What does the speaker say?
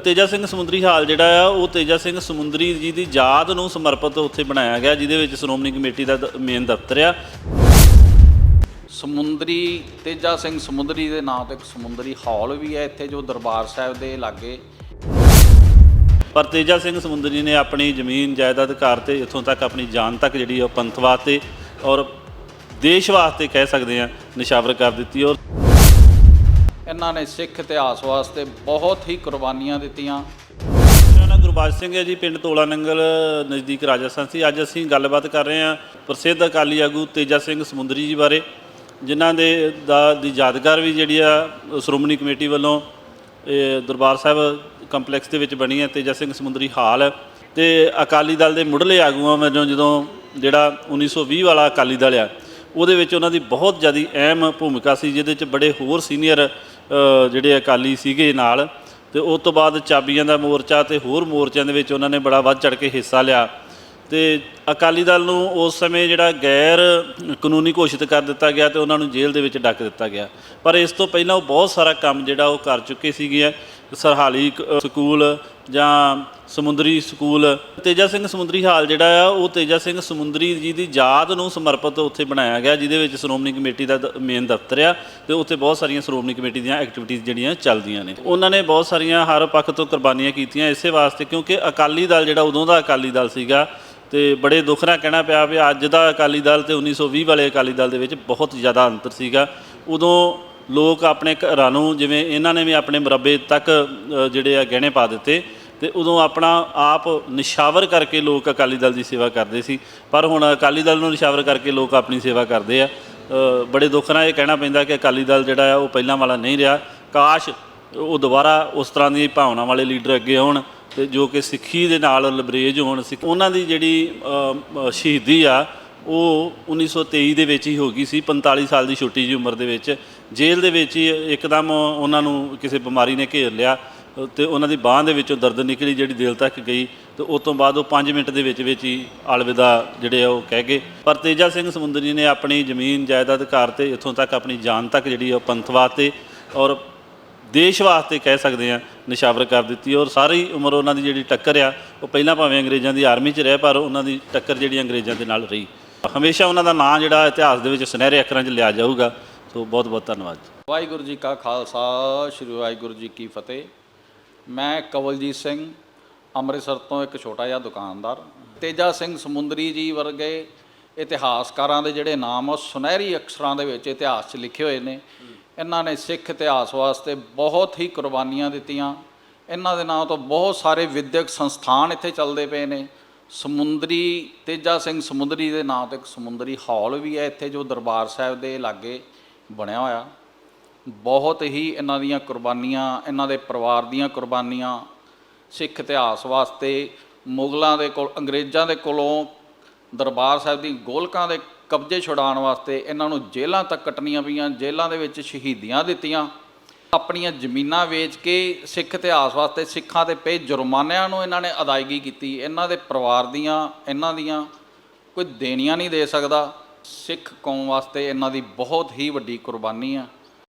ਤੇਜਾ ਸਿੰਘ ਸਮੁੰਦਰੀ ਹਾਲ ਜਿਹੜਾ ਆ ਉਹ ਤੇਜਾ ਸਿੰਘ ਸਮੁੰਦਰੀ ਜੀ ਦੀ ਯਾਦ ਨੂੰ ਸਮਰਪਿਤ ਉੱਥੇ ਬਣਾਇਆ ਗਿਆ ਜਿਹਦੇ ਵਿੱਚ ਸ਼੍ਰੋਮਣੀ ਕਮੇਟੀ ਦਾ ਮੇਨ ਦਫ਼ਤਰ ਆ। ਸਮੁੰਦਰੀ ਤੇਜਾ ਸਿੰਘ ਸਮੁੰਦਰੀ ਦੇ ਨਾਂ ਤੇ ਇੱਕ ਸਮੁੰਦਰੀ ਹਾਲ ਵੀ ਹੈ ਇੱਥੇ ਜੋ ਦਰਬਾਰ ਸਾਹਿਬ ਦੇ ਲਾਗੇ। ਪਰ ਤੇਜਾ ਸਿੰਘ ਸਮੁੰਦਰੀ ਨੇ ਆਪਣੀ ਜ਼ਮੀਨ ਜਾਇਦਾਦ ਘਰ ਤੇ ਇੱਥੋਂ ਤੱਕ ਆਪਣੀ ਜਾਨ ਤੱਕ ਜਿਹੜੀ ਉਹ ਪੰਥ ਵਾਸਤੇ ਔਰ ਦੇਸ਼ ਵਾਸਤੇ ਕਹਿ ਸਕਦੇ ਆ ਨਿਸ਼ਾਵਰ ਕਰ ਦਿੱਤੀ ਔਰ ਇਹਨਾਂ ਨੇ ਸਿੱਖ ਇਤਿਹਾਸ ਵਾਸਤੇ ਬਹੁਤ ਹੀ ਕੁਰਬਾਨੀਆਂ ਦਿੱਤੀਆਂ। ਮੇਰਾ ਨਾਮ ਗੁਰਬਾਜ ਸਿੰਘ ਹੈ ਜੀ, ਪਿੰਡ ਤੋਲਾ ਨੰਗਲ, ਨਜ਼ਦੀਕ ਰਾਜਸਥਾਨ ਸੀ। ਅੱਜ ਅਸੀਂ ਗੱਲਬਾਤ ਕਰ ਰਹੇ ਹਾਂ ਪ੍ਰਸਿੱਧ ਅਕਾਲੀ ਆਗੂ ਤੇਜਾ ਸਿੰਘ ਸਮੁੰਦਰੀ ਜੀ ਬਾਰੇ, ਜਿਨ੍ਹਾਂ ਦੇ ਦਾ ਦੀ ਯਾਦਗਾਰ ਵੀ ਜਿਹੜੀ ਆ ਸ਼੍ਰੋਮਣੀ ਕਮੇਟੀ ਵੱਲੋਂ ਦਰਬਾਰ ਸਾਹਿਬ ਕੰਪਲੈਕਸ ਦੇ ਵਿੱਚ ਬਣੀ ਹੈ, ਤੇਜਾ ਸਿੰਘ ਸਮੁੰਦਰੀ ਹਾਲ। ਤੇ ਅਕਾਲੀ ਦਲ ਦੇ ਮੁੱਢਲੇ ਆਗੂਆਂ ਵਜੋਂ ਜਦੋਂ ਜਿਹੜਾ 1920 ਵਾਲਾ ਅਕਾਲੀ ਦਲ ਆ, ਉਹਦੇ ਵਿੱਚ ਉਹਨਾਂ ਦੀ ਬਹੁਤ ਜ਼ਿਆਦਾ ਅਹਿਮ ਭੂਮਿਕਾ ਸੀ, ਜਿਹਦੇ ਵਿੱਚ ਬੜੇ ਹੋਰ ਸੀਨੀਅਰ ਜਿਹੜੇ ਅਕਾਲੀ ਸੀਗੇ ਨਾਲ, ਤੇ ਉਸ ਤੋਂ ਬਾਅਦ ਚਾਬੀਆਂ ਦਾ ਮੋਰਚਾ ਤੇ ਹੋਰ ਮੋਰਚਿਆਂ ਦੇ ਵਿੱਚ ਉਹਨਾਂ ਨੇ ਬੜਾ ਵੱਧ ਚੜ ਕੇ ਹਿੱਸਾ ਲਿਆ। ਤੇ ਅਕਾਲੀ ਦਲ ਨੂੰ ਉਸ ਸਮੇਂ ਜਿਹੜਾ ਗੈਰ ਕਾਨੂੰਨੀ ਘੋਸ਼ਿਤ ਕਰ ਦਿੱਤਾ ਗਿਆ ਤੇ ਉਹਨਾਂ ਨੂੰ ਜੇਲ੍ਹ ਦੇ ਵਿੱਚ ਡੱਕ ਦਿੱਤਾ ਗਿਆ। ਪਰ ਇਸ ਤੋਂ ਪਹਿਲਾਂ ਉਹ ਬਹੁਤ ਸਾਰਾ ਕੰਮ ਜਿਹੜਾ ਉਹ ਕਰ ਚੁੱਕੇ ਸੀਗੇ। ਸਰਹਾਲੀ ਕ- ਸਕੂਲ ਜਾਂ ਸਮੁੰਦਰੀ ਸਕੂਲ। ਤੇਜਾ ਸਿੰਘ ਸਮੁੰਦਰੀ ਹਾਲ ਜਿਹੜਾ ਆ, ਉਹ ਤੇਜਾ ਸਿੰਘ ਸਮੁੰਦਰੀ ਜੀ ਦੀ ਯਾਦ ਨੂੰ ਸਮਰਪਿਤ ਉੱਥੇ ਬਣਾਇਆ ਗਿਆ, ਜਿਹਦੇ ਵਿੱਚ ਸ਼੍ਰੋਮਣੀ ਕਮੇਟੀ ਦਾ ਮੇਨ ਦਫ਼ਤਰ ਆ ਤੇ ਉੱਥੇ ਬਹੁਤ ਸਾਰੀਆਂ ਸ਼੍ਰੋਮਣੀ ਕਮੇਟੀ ਦੀਆਂ ਐਕਟੀਵਿਟੀਜ਼ ਜਿਹੜੀਆਂ ਚੱਲਦੀਆਂ ਨੇ। ਉਹਨਾਂ ਨੇ ਬਹੁਤ ਸਾਰੀਆਂ ਹਰ ਪੱਖ ਤੋਂ ਕੁਰਬਾਨੀਆਂ ਕੀਤੀਆਂ ਇਸੇ ਵਾਸਤੇ ਕਿਉਂਕਿ ਅਕਾਲੀ ਦਲ ਜਿਹੜਾ ਉਦੋਂ ਦਾ ਅਕਾਲੀ ਦਲ ਸੀਗਾ ਤੇ ਬੜੇ ਦੁੱਖ ਨਾਲ ਕਹਿਣਾ ਪਿਆ ਵੀ ਅੱਜ ਦਾ ਅਕਾਲੀ ਦਲ ਤੇ 1920 ਵਾਲੇ ਅਕਾਲੀ ਦਲ ਦੇ ਵਿੱਚ ਬਹੁਤ ਜ਼ਿਆਦਾ ਅੰਤਰ ਸੀਗਾ। ਉਦੋਂ ਲੋਕ ਆਪਣੇ ਘਰਾਂ ਨੂੰ ਜਿਵੇਂ ਇਹਨਾਂ ਨੇ ਵੀ ਆਪਣੇ ਮੁਰੱਬੇ ਤੱਕ ਜਿਹੜੇ ਆ ਗਹਿਣੇ ਪਾ ਦਿੱਤੇ ਤੇ ਉਦੋਂ ਆਪਣਾ ਆਪ ਨਿਸ਼ਾਵਰ ਕਰਕੇ ਲੋਕ ਅਕਾਲੀ ਦਲ ਦੀ ਸੇਵਾ ਕਰਦੇ ਸੀ। ਪਰ ਹੁਣ ਅਕਾਲੀ ਦਲ ਨੂੰ ਨਿਸ਼ਾਵਰ ਕਰਕੇ ਲੋਕ ਆਪਣੀ ਸੇਵਾ ਕਰਦੇ ਆ। ਬੜੇ ਦੁੱਖ ਨਾਲ ਇਹ ਕਹਿਣਾ ਪੈਂਦਾ ਕਿ ਅਕਾਲੀ ਦਲ ਜਿਹੜਾ ਆ ਉਹ ਪਹਿਲਾਂ ਵਾਲਾ ਨਹੀਂ ਰਿਹਾ। ਕਾਸ਼ ਉਹ ਦੁਬਾਰਾ ਉਸ ਤਰ੍ਹਾਂ ਦੀ ਭਾਵਨਾ ਵਾਲੇ ਲੀਡਰ ਅੱਗੇ ਆਉਣ ਤੇ ਜੋ ਕਿ ਸਿੱਖੀ ਦੇ ਨਾਲ ਲਬਰੇਜ ਹੋਣ ਸਿੱਖ, ਉਹਨਾਂ ਦੀ ਜਿਹੜੀ ਸ਼ਹੀਦੀ ਆ, ਉਹ 1923 ਦੇ ਵਿੱਚ ਹੀ ਹੋ ਗਈ ਸੀ। 45 ਸਾਲ ਦੀ ਛੋਟੀ ਜਿਹੀ ਉਮਰ ਦੇ ਵਿੱਚ ਜੇਲ੍ਹ ਦੇ ਵਿੱਚ ਹੀ ਇੱਕਦਮ ਉਹਨਾਂ ਨੂੰ ਕਿਸੇ ਬਿਮਾਰੀ ਨੇ ਘੇਰ ਲਿਆ, ਤੇ ਉਹਨਾਂ ਦੀ ਬਾਹ ਦੇ ਵਿੱਚੋਂ ਦਰਦ ਨਿਕਲੀ ਜਿਹੜੀ ਦਿਲ ਤੱਕ ਗਈ, ਤੇ ਉਸ ਤੋਂ ਬਾਅਦ ਉਹ 5 ਮਿੰਟ ਦੇ ਵਿੱਚ ਵਿੱਚ ਹੀ ਅਲਵਿਦਾ ਜਿਹੜੇ ਆ ਉਹ ਕਹਿ ਗਏ। ਪਰ ਤੇਜਾ ਸਿੰਘ ਸਮੁੰਦਰੀ ਨੇ ਆਪਣੀ ਜ਼ਮੀਨ, ਜਾਇਦਾਦ ਘਰ ਤੇ ਇੱਥੋਂ ਤੱਕ ਆਪਣੀ ਜਾਨ ਤੱਕ ਜਿਹੜੀ ਆ ਉਹ ਪੰਥ ਵਾਸਤੇ ਔਰ ਦੇਸ਼ ਵਾਸਤੇ ਕਹਿ ਸਕਦੇ ਆ, ਨਿਸ਼ਾਵਰ ਕਰ ਦਿੱਤੀ। ਔਰ ਸਾਰੀ ਉਮਰ ਉਹਨਾਂ ਦੀ ਜਿਹੜੀ ਟੱਕਰ ਆ, ਉਹ ਪਹਿਲਾਂ ਭਾਵੇਂ ਅੰਗਰੇਜ਼ਾਂ ਦੀ ਆਰਮੀ 'ਚ ਰਹਿ, ਪਰ ਉਹਨਾਂ ਦੀ ਟੱਕਰ ਜਿਹੜੀ ਅੰਗਰੇਜ਼ਾਂ ਦੇ ਨਾਲ ਰਹੀ। ਹਮੇਸ਼ਾ ਉਹਨਾਂ ਦਾ ਨਾਂ ਜਿਹੜਾ ਇਤਿਹਾਸ ਦੇ ਵਿੱਚ ਸੁਨਹਿਰੇ ਅੱਖਰਾਂ 'ਚ ਲਿਆ ਜਾਊਗਾ। ਸੋ ਬਹੁਤ ਬਹੁਤ ਧੰਨਵਾਦ ਵਾਹਿਗੁਰੂ ਜੀ ਕਾ ਖਾਲਸਾ, ਸ੍ਰੀ ਵਾਹਿਗੁਰੂ ਜੀ ਕੀ ਫਤਿਹ। ਮੈਂ ਕਵਲਜੀਤ ਸਿੰਘ, ਅੰਮ੍ਰਿਤਸਰ ਤੋਂ ਇੱਕ ਛੋਟਾ ਜਿਹਾ ਦੁਕਾਨਦਾਰ। ਤੇਜਾ ਸਿੰਘ ਸਮੁੰਦਰੀ ਜੀ ਵਰਗੇ ਇਤਿਹਾਸਕਾਰਾਂ ਦੇ ਜਿਹੜੇ ਨਾਮ ਉਹ ਸੁਨਹਿਰੀ ਅਕਸਰਾਂ ਦੇ ਵਿੱਚ ਇਤਿਹਾਸ 'ਚ ਲਿਖੇ ਹੋਏ ਨੇ। ਇਹਨਾਂ ਨੇ ਸਿੱਖ ਇਤਿਹਾਸ ਵਾਸਤੇ ਬਹੁਤ ਹੀ ਕੁਰਬਾਨੀਆਂ ਦਿੱਤੀਆਂ। ਇਹਨਾਂ ਦੇ ਨਾਂ ਤੋਂ ਬਹੁਤ ਸਾਰੇ ਵਿਦਿਅਕ ਸੰਸਥਾਨ ਇੱਥੇ ਚੱਲਦੇ ਪਏ ਨੇ। ਸਮੁੰਦਰੀ, ਤੇਜਾ ਸਿੰਘ ਸਮੁੰਦਰੀ ਦੇ ਨਾਂ ਤੇ ਇੱਕ ਸਮੁੰਦਰੀ ਹਾਲ ਵੀ ਹੈ ਇੱਥੇ, ਜੋ ਦਰਬਾਰ ਸਾਹਿਬ ਦੇ ਲਾਗੇ ਬਣਿਆ ਹੋਇਆ। ਬਹੁਤ ਹੀ ਇਹਨਾਂ ਦੀਆਂ ਕੁਰਬਾਨੀਆਂ, ਇਹਨਾਂ ਦੇ ਪਰਿਵਾਰ ਦੀਆਂ ਕੁਰਬਾਨੀਆਂ, ਸਿੱਖ ਇਤਿਹਾਸ ਵਾਸਤੇ ਮੁਗਲਾਂ ਦੇ ਕੋਲ, ਅੰਗਰੇਜ਼ਾਂ ਦੇ ਕੋਲੋਂ, ਦਰਬਾਰ ਸਾਹਿਬ ਦੀ ਗੋਲਕਾਂ ਦੇ ਕਬਜ਼ੇ ਛੁਡਾਉਣ ਵਾਸਤੇ ਇਹਨਾਂ ਨੂੰ ਜੇਲ੍ਹਾਂ ਤੱਕ ਕੱਟਣੀਆਂ ਪਈਆਂ, ਜੇਲ੍ਹਾਂ ਦੇ ਵਿੱਚ ਸ਼ਹੀਦੀਆਂ ਦਿੱਤੀਆਂ। ਆਪਣੀਆਂ ਜ਼ਮੀਨਾਂ ਵੇਚ ਕੇ ਸਿੱਖ ਇਤਿਹਾਸ ਵਾਸਤੇ ਸਿੱਖਾਂ ਤੇ ਪਏ ਜੁਰਮਾਨਿਆਂ ਨੂੰ ਇਹਨਾਂ ਨੇ ਅਦਾਇਗੀ ਕੀਤੀ। ਇਹਨਾਂ ਦੇ ਪਰਿਵਾਰ ਦੀਆਂ, ਇਹਨਾਂ ਦੀਆਂ ਕੋਈ ਦੇਣੀਆਂ ਨਹੀਂ ਦੇ ਸਕਦਾ। ਸਿੱਖ ਕੌਮ ਵਾਸਤੇ ਇਹਨਾਂ ਦੀ ਬਹੁਤ ਹੀ ਵੱਡੀ ਕੁਰਬਾਨੀ ਆ।